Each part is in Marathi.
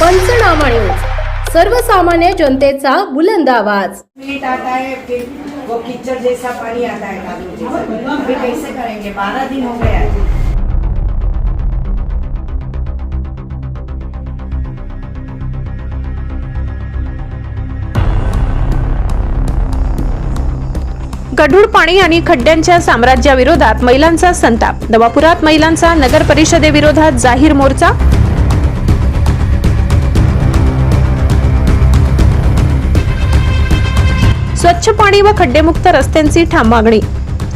पंचनामा न्यूज सर्वसामान्य जनतेचा बुलंद आवाज. मिनट आता है फिर वो कीचड़ जैसा पानी आता है कादू जैसा अभी कैसे करेंगे बारह दिन हो गया. है गढूळ पाणी आणि खड्ड्यांच्या साम्राज्याविरोधात महिलांचा संताप. नवापुरात महिलांचा नगर परिषदेविरोधात जाहीर मोर्चा. स्वच्छ पाणी व खड्डेमुक्त रस्त्यांची ठाम मागणी.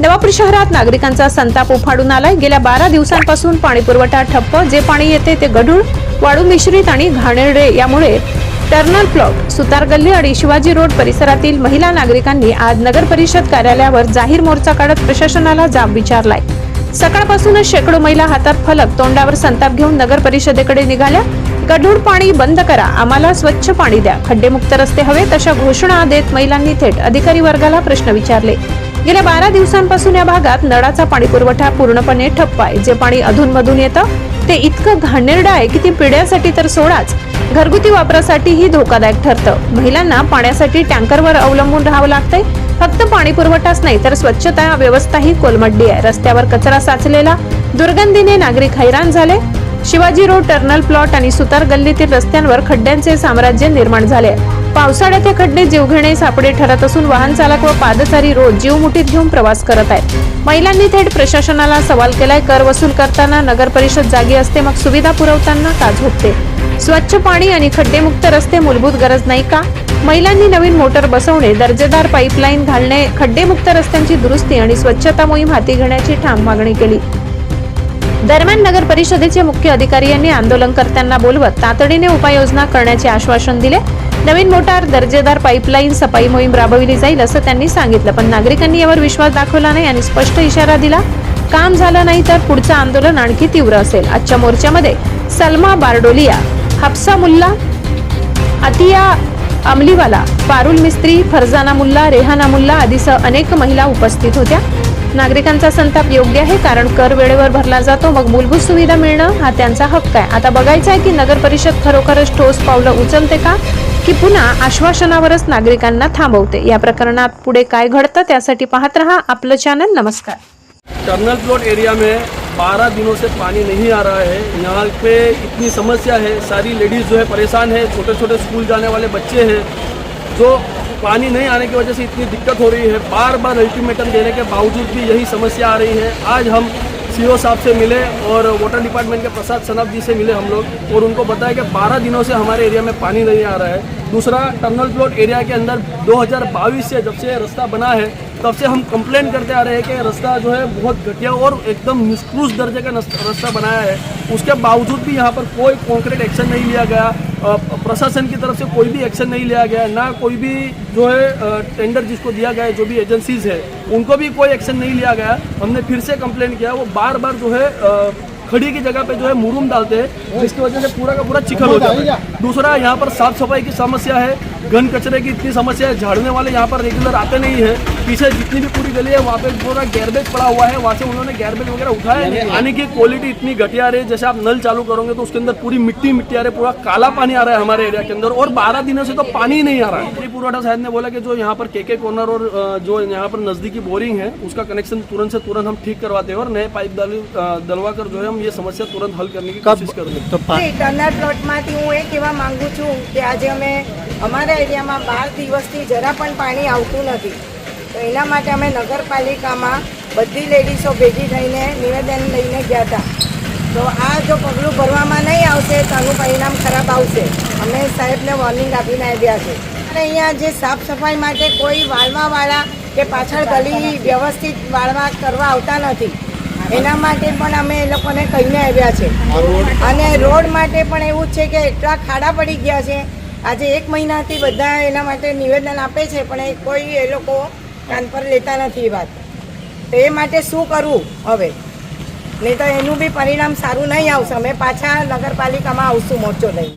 नवापूर शहरात नागरिकांचा संताप उफाडून आलाय. गेल्या बारा दिवसांपासून पाणी पुरवठा ठप्प. जे पाणी येते ते गढूळ वाळू मिश्रित आणि घाणेरडे. यामुळे टर्नल प्लॉट सुतार गल्ली आणि शिवाजी रोड परिसरातील महिला नागरिकांनी आज नगर परिषद कार्यालयावर जाहीर मोर्चा काढत प्रशासनाला जाब विचारलाय. सकाळपासूनच शेकडो महिला हातात फलक तोंडावर संताप घेऊन नगर परिषदेकडे निघाल्या. गढूळ पाणी बंद करा. आम्हाला स्वच्छ पाणी द्या. खड्डेमुक्त रस्ते हवे तशा घोषणा देत महिलांनी थेट अधिकारी वर्गाला प्रश्न विचारले. गेल्या बारा दिवसांपासून या भागात नळाचा पाणी पुरवठा पूर्णपणे ठप्प आहे. जे पाणी अधूनमधून येतं ते इतकं घाणेरडं आहे की ती पिढ्यासाठी तर सोडाच. घरगुती वापरासाठीही धोकादायक ठरतं. महिलांना पाण्यासाठी टँकरवर अवलंबून राहावं लागतंय. फक्त पाणी पुरवठाच नाही तर स्वच्छता व्यवस्थाही कोलमडली आहे. रस्त्यावर कचरा साचलेला दुर्गंधीने नागरिक हैराण झाले. शिवाजी रोड टर्नल प्लॉट आणि सुतार गल्लीतील रस्त्यांवर खड्ड्यांचे साम्राज्य निर्माण झाले. पावसाळ्यात हे खड्डे जीवघेणे सापडे ठरत असून वाहन चालक व पादचारी रोज जीव मुठीत घेऊन प्रवास करत आहेत. महिलांनी थेट प्रशासनाला सवाल केलाय. कर वसूल करताना नगर परिषद जागी असते मग सुविधा पुरवताना का झोपते स्वच्छ पाणी आणि खड्डेमुक्त रस्ते मूलभूत गरज नाही का? महिलांनी नवीन मोटर बसवणे दर्जेदार पाईपलाईन घालणे खड्डेमुक्त रस्त्यांची दुरुस्ती आणि स्वच्छता मोहीम हाती घेण्याची ठाम मागणी केली. दरम्यान नगर परिषदेचे मुख्य अधिकारी यांनी आंदोलनकर्त्यांना बोलवत तातडीने उपाययोजना करण्याचे आश्वासन दिले. नवीन मोटार दर्जेदार पाईपलाईन सफाई मोहीम राबविली जाईल असं त्यांनी सांगितलं. पण नागरिकांनी यावर विश्वास दाखवला नाही आणि स्पष्ट इशारा दिला. काम झालं नाही तर पुढचं आंदोलन आणखी तीव्र असेल. आजच्या मोर्चामध्ये सलमा बारडोलिया हफ्सा मुल्ला अतिया अमलीवाला पारुल मिस्त्री फरजाना मुल्ला रेहाना मुल्ला आदीसह अनेक महिला उपस्थित होत्या. नागरिकांचा संताप योग्य आहे कारण कर वेळेवर भरला जातो मग मूलभूत सुविधा मिळणं हा त्यांचा हक्क आहे. आता बघायचं आहे की नगर परिषद खरोखरच ठोस पावलं उचलते का की पुन्हा आश्वासनावरच नागरिकांना थांबवते? या प्रकरणात पुढे काय घडतं त्यासाठी पाहत रहा आपलं चॅनल नमस्कार. टर्नल प्लॉट एरिया में 12 दिनों से पानी नहीं आ रहा है। यहाँ पे इतनी समस्या है। सारी लेडीज़ जो है परेशान है। छोटे छोटे स्कूल जाने वाले बच्चे हैं जो पानी नहीं आने की वजह से इतनी दिक्कत हो रही है। बार बार अल्टीमेटम देने के बावजूद भी यही समस्या आ रही है। आज हम सीओ साहब से मिले और वाटर डिपार्टमेंट के प्रसाद सनब जी से मिले हम लोग और उनको बताया कि 12 दिनों से हमारे एरिया में पानी नहीं आ रहा है। दूसरा टर्नल प्लॉट एरिया के अंदर 2022 से जब से रास्ता बना है, तब से हम कंप्लेन करते आ रहे हैं कि रास्ता जो है बहुत घटिया और एकदम निष्कृष दर्जे का रास्ता बनाया है। उसके बावजूद भी यहाँ पर कोई कॉन्क्रीट एक्शन नहीं लिया गया। प्रशासन की तरफ़ से कोई भी एक्शन नहीं लिया गया, ना कोई भी जो है टेंडर जिसको दिया गया है, जो भी एजेंसीज है, उनको भी कोई एक्शन नहीं लिया गया। हमने फिर से कंप्लेन किया, वो बार बार जो है खड़ी की जगह पे जो है मुरूम डालते हैं, जिसकी वजह से पूरा का पूरा चिखल हो जाता है। दूसरा, यहाँ पर साफ़ सफ़ाई की समस्या है घन कचरे की इतनी समस्या है, झाड़ने वाले यहाँ पर रेगुलर आते नहीं है। पीछे जितनी भी पूरी गली है वहाँ पे पूरा गैरबेज पड़ा हुआ है वहाँ से उन्होंने गैरबेज वगैरह उठाया नहीं पानी की क्वालिटी इतनी घटिया आ रही है जैसे आप नल चालू करोगे तो उसके अंदर पूरी मिट्टी मिट्टी आ रही है पूरा काला पानी आ रहा है हमारे एरिया के अंदर और बारह दिनों से तो पानी ही नहीं आ रहा है पानी पुरवठा साहब ने बोला कि जो यहाँ पर केके कॉर्नर और अ, जो यहाँ पर नजदीकी बोरिंग है उसका कनेक्शन तुरंत से तुरंत हम ठीक करवाते हैं और नए पाइप डाल अ, डलवा कर जो है हम ये समस्या तुरंत हल करने की कोशिश करेंगे તો પા- ટર્નર પ્લોટમાંથી હું એ કહેવા માંગુ છું કે આજે અમે અમારા એરિયામાં બાર દિવસથી જરા પણ પાણી આવતું નથી તો એના માટે અમે નગરપાલિકામાં બધી લેડીઝો ભેગી થઈને નિવેદન લઈને ગયા હતા. તો આ જો પગલું ભરવામાં નહીં આવશે તો આનું પરિણામ ખરાબ આવશે. અમે સાહેબને વોર્નિંગ આપીને આવ્યા છે. અને અહીંયા જે સાફ સફાઈ માટે કોઈ વાળવાવાળા કે પાછળ ગલી વ્યવસ્થિત વાળવા કરવા આવતા નથી. એના માટે પણ અમે એ લોકોને કહીને આવ્યા છે. અને રોડ માટે પણ એવું છે કે એટલા ખાડા પડી ગયા છે. આજે એક મહિનાથી બધા એના માટે નિવેદન આપે છે, પણ એ કોઈ એ લોકો કાન પર લેતા નથી વાત. તો એ માટે શું કરવું હવે? નહીં તો એનું બી પરિણામ સારું નહીં આવશે. અમે પાછા નગરપાલિકામાં આવશું મોરચો લઈ